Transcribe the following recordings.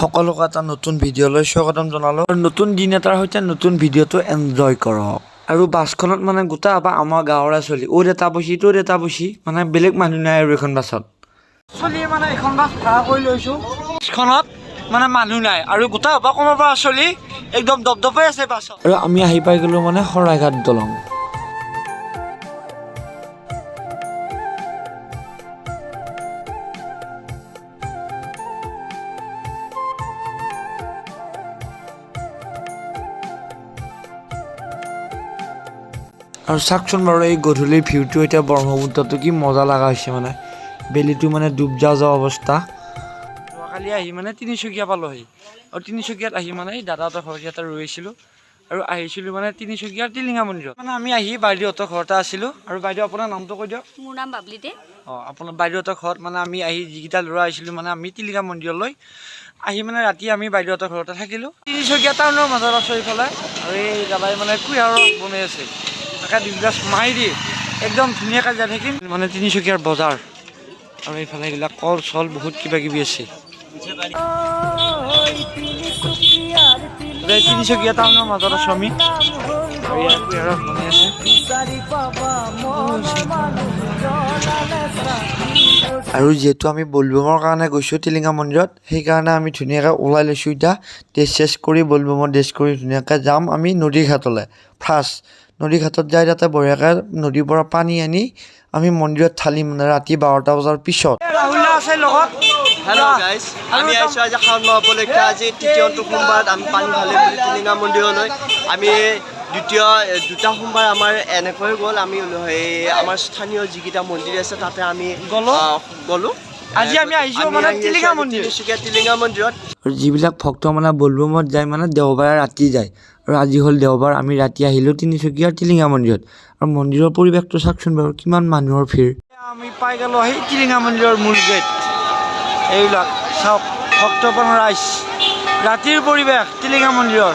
সকলোকে এটা নতুন ভিডিঅ'লৈ স্বাগতম জনালোঁ। নতুন দিন এটাৰ সৈতে নতুন ভিডিঅ'টো এনজয় কৰক। আৰু বাছখনত মানে গোটা বা আমাৰ গাঁৱৰে চলি, অ'ত এটা বসি, ত'ত এটা বসি মানে বেলেগ মানুহ নাই আৰু এইখন বাছত। চলি মানে এখন বাছ ভাড়া কৰি লৈছোঁ। বাছখনত মানে মানুহ নাই, আৰু গোটা বা কমৰ চলি একদম দপদপাই আছে বাছত। আৰু আমি আহি পাই গ'লোঁ মানে শৰাইঘাট দলং। আৰু চাওকচোন বাৰু এই গধূলিৰ ভিউটো এতিয়া ব্ৰহ্মপুত্ৰটো কি মজা লগা হৈছে মানে। বেলিটো মানে ডুব যাওঁ যাওঁ অৱস্থা। যোৱাকালি আহি মানে তিনিচুকীয়া পালোহি। আৰু তিনিচুকীয়াত আহি মানে এই দাদাহঁতৰ ঘৰত ইয়াতে ৰৈছিলোঁ আৰু আহিছিলোঁ মানে তিনিচুকীয়াৰ টিলিঙা মন্দিৰত। মানে আমি আহি বাইদেউহঁতৰ ঘৰতে আছিলোঁ। আৰু বাইদেউ আপোনাৰ নামটো কৈ দিয়ক। মোৰ নাম বাবলি দে অঁ আপোনাৰ বাইদেউহঁতৰ ঘৰত মানে আমি আহি যিকেইটা ল'ৰা আহিছিলোঁ মানে আমি টিলিঙা মন্দিৰলৈ। আহি মানে ৰাতি আমি বাইদেউহঁতৰ ঘৰতে থাকিলোঁ। তিনিচুকীয়া টাউনৰ মাজত আছোঁ এইফালে। আৰু এই দাদাই মানে কুঁহিয়াৰৰ ৰস বনাই আছে। তাকে মাৰি দি। একদম ধুনীয়াকৈ যাই থাকিম মানে তিনিচুকীয়াৰ বজাৰ। আৰু এইফালে এইবিলাক কল চল বহুত কিবা কিবি আছে তিনিচুকীয়া টাউনৰ মাজত আছোঁ আমি। আৰু ইয়াত ৰস আছে। আৰু যিহেতু আমি বলবমৰ কাৰণে গৈছোঁ টিলিঙা মন্দিৰত সেইকাৰণে আমি ধুনীয়াকৈ ওলাই লৈছোঁ এতিয়া ড্ৰেছ চেছ কৰি বলবমৰ ড্ৰেছ কৰি ধুনীয়াকৈ যাম আমি নদীৰ ঘাটলৈ ফাৰ্ষ্ট নদী ঘাটত যাই তাতে বঢ়িয়াকৈ নদীৰ পৰা পানী আনি আমি মন্দিৰত ঢালিম মানে ৰাতি বাৰটা বজাৰ পিছত। হেল্ল' গাইজ আমি আহিছোঁ আজি শাওণ মাহ উপলক্ষে। আজি তৃতীয়টো সোমবাৰত আমি পানী ঢালি টিলিঙা মন্দিৰলৈ। আমি দ্বিতীয় দুটা সোমবাৰ আমাৰ এনেকৈ গ'ল আমি এই আমাৰ স্থানীয় যিকেইটা মন্দিৰ আছে তাতে আমি গ'লো। আজি আমি আহিছোঁ মানে টিলিঙা মন্দিৰ। তিনিচুকীয়া টিলিঙা মন্দিৰত। যিবিলাক ভক্ত মানে বলবমত যায় মানে দেওবাৰে ৰাতি যায়। আৰু আজি হ'ল দেওবাৰ আমি ৰাতি আহিলোঁ তিনিচুকীয়াৰ টিলিঙা মন্দিৰত। আৰু মন্দিৰৰ পৰিৱেশটো চাওকচোন বাৰু কিমান মানুহৰ ভিৰ। আমি পাই গ'লোঁ সেই টিলিঙা মন্দিৰৰ মূল গেট এইবিলাক চাওক ভক্তপ্ৰাণ ৰাইজ। ৰাতিৰ পৰিৱেশ টিলিঙা মন্দিৰৰ।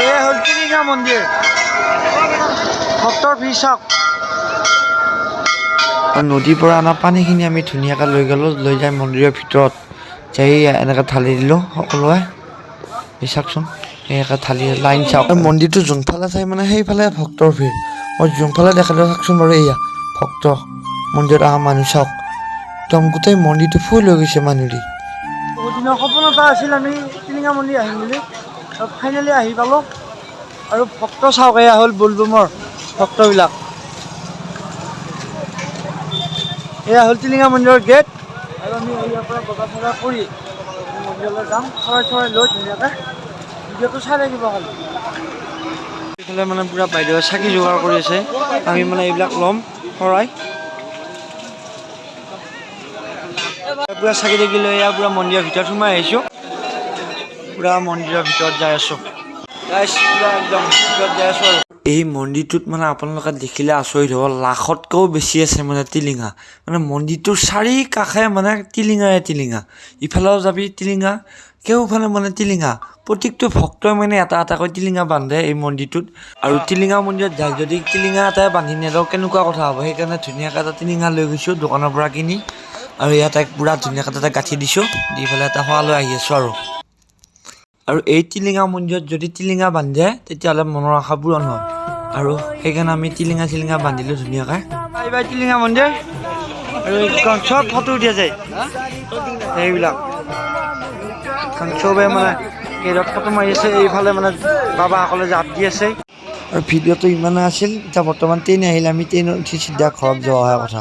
এয়ে হ'ল টিলিঙা মন্দিৰ চাওক আৰু নদীৰ পৰা অনা পানীখিনি আমি ধুনীয়াকৈ লৈ গ'লোঁ লৈ যাই মন্দিৰৰ ভিতৰত। যাই এনেকৈ ঢালি দিলোঁ সকলোৱে। চাওকচোন এনেকৈ ঢালি লাইন চাওক। মন্দিৰটো যোনফালে চাই মানে সেইফালে ভক্তৰ ভিৰ। মই যোনফালে দেখালোঁ চাওকচোন বাৰু এয়া ভক্ত মন্দিৰত অহা মানুহ চাওক। একদম গোটেই মন্দিৰটো ফুল হৈ গৈছে মানুহ দি বহুত দিনৰ সপোন এটা আছিল আমি টিলিঙা মন্দিৰ আহিম বুলি। ফাইনেলি আহি পালোঁ আৰু ভক্ত চাওক এয়া হ'ল বলবমৰ ভক্তবিলাক। এয়া হ'ল টিলিঙা মন্দিৰৰ গেট আৰু আমি ইয়াৰ পৰা বজাৰ চজাৰ কৰি মন্দিৰলৈ যাম। চৰাই চৰাই লৈ ধুনীয়াকৈ ভিডিঅ'টো চাই থাকিব খালি। এইফালে মানে পূৰা বাইদেৱে চাকি যোগাৰ কৰি আছে। আমি মানে এইবিলাক ল'ম শৰাই। পূৰা চাকি তাকি লৈ এয়া পূৰা মন্দিৰৰ ভিতৰত সোমাই আহিছোঁ। পূৰা মন্দিৰৰ ভিতৰত যাই আছোঁ। একদম ভিতৰত যাই আছোঁ এই মন্দিৰটোত মানে আপোনালোকে দেখিলে আচৰিত হ'ব, লাখতকৈও বেছি আছে মানে টিলিঙা। মানে মন্দিৰটোৰ চাৰি কাষে মানে টিলিঙাৰে টিলিঙা। ইফালেও যাবি টিলিঙা কেওফালে মানে টিলিঙা। প্ৰত্যেকটো ভক্তই মানে এটা এটাকৈ টিলিঙা বান্ধে এই মন্দিৰটোত। আৰু টিলিঙা মন্দিৰত যায় যদি টিলিঙা এটাই বান্ধি নিদিওঁ, কেনেকুৱা কথা হ'ব? সেইকাৰণে ধুনীয়াকৈ এটা টিলিঙা লৈ গৈছোঁ, দোকানৰ পৰা কিনি। আৰু ইয়াত পূৰা ধুনীয়াকৈ তাতে গাঁঠি দিছোঁ, দি পেলাই এটা শোৱালৈ আহি আছোঁ আৰু। আৰু এই টিলিঙা মন্দিৰত যদি টিলিঙা বান্ধে তেতিয়াহ'লে মনৰ আশা পূৰণ হয়। আৰু সেইকাৰণে আমি টিলিঙা চিলিঙা বান্ধিলোঁ ধুনীয়াকৈ। বাই বাই টিলিঙা মন্দিৰ। আৰু এইখন চব ফটো উঠি আছে। এইবিলাক। কাৰণ চবে মানে গেটত ফটো মাৰি আছে। এইফালে মানে বাবাসকলে জাপ দি আছে। আৰু ভিডিঅ'টো ইমানে আছিল এতিয়া বৰ্তমান ট্ৰেইন আহিলে আমি ট্ৰেইনত উঠি চিধা ঘৰত যোৱা অহা কথা।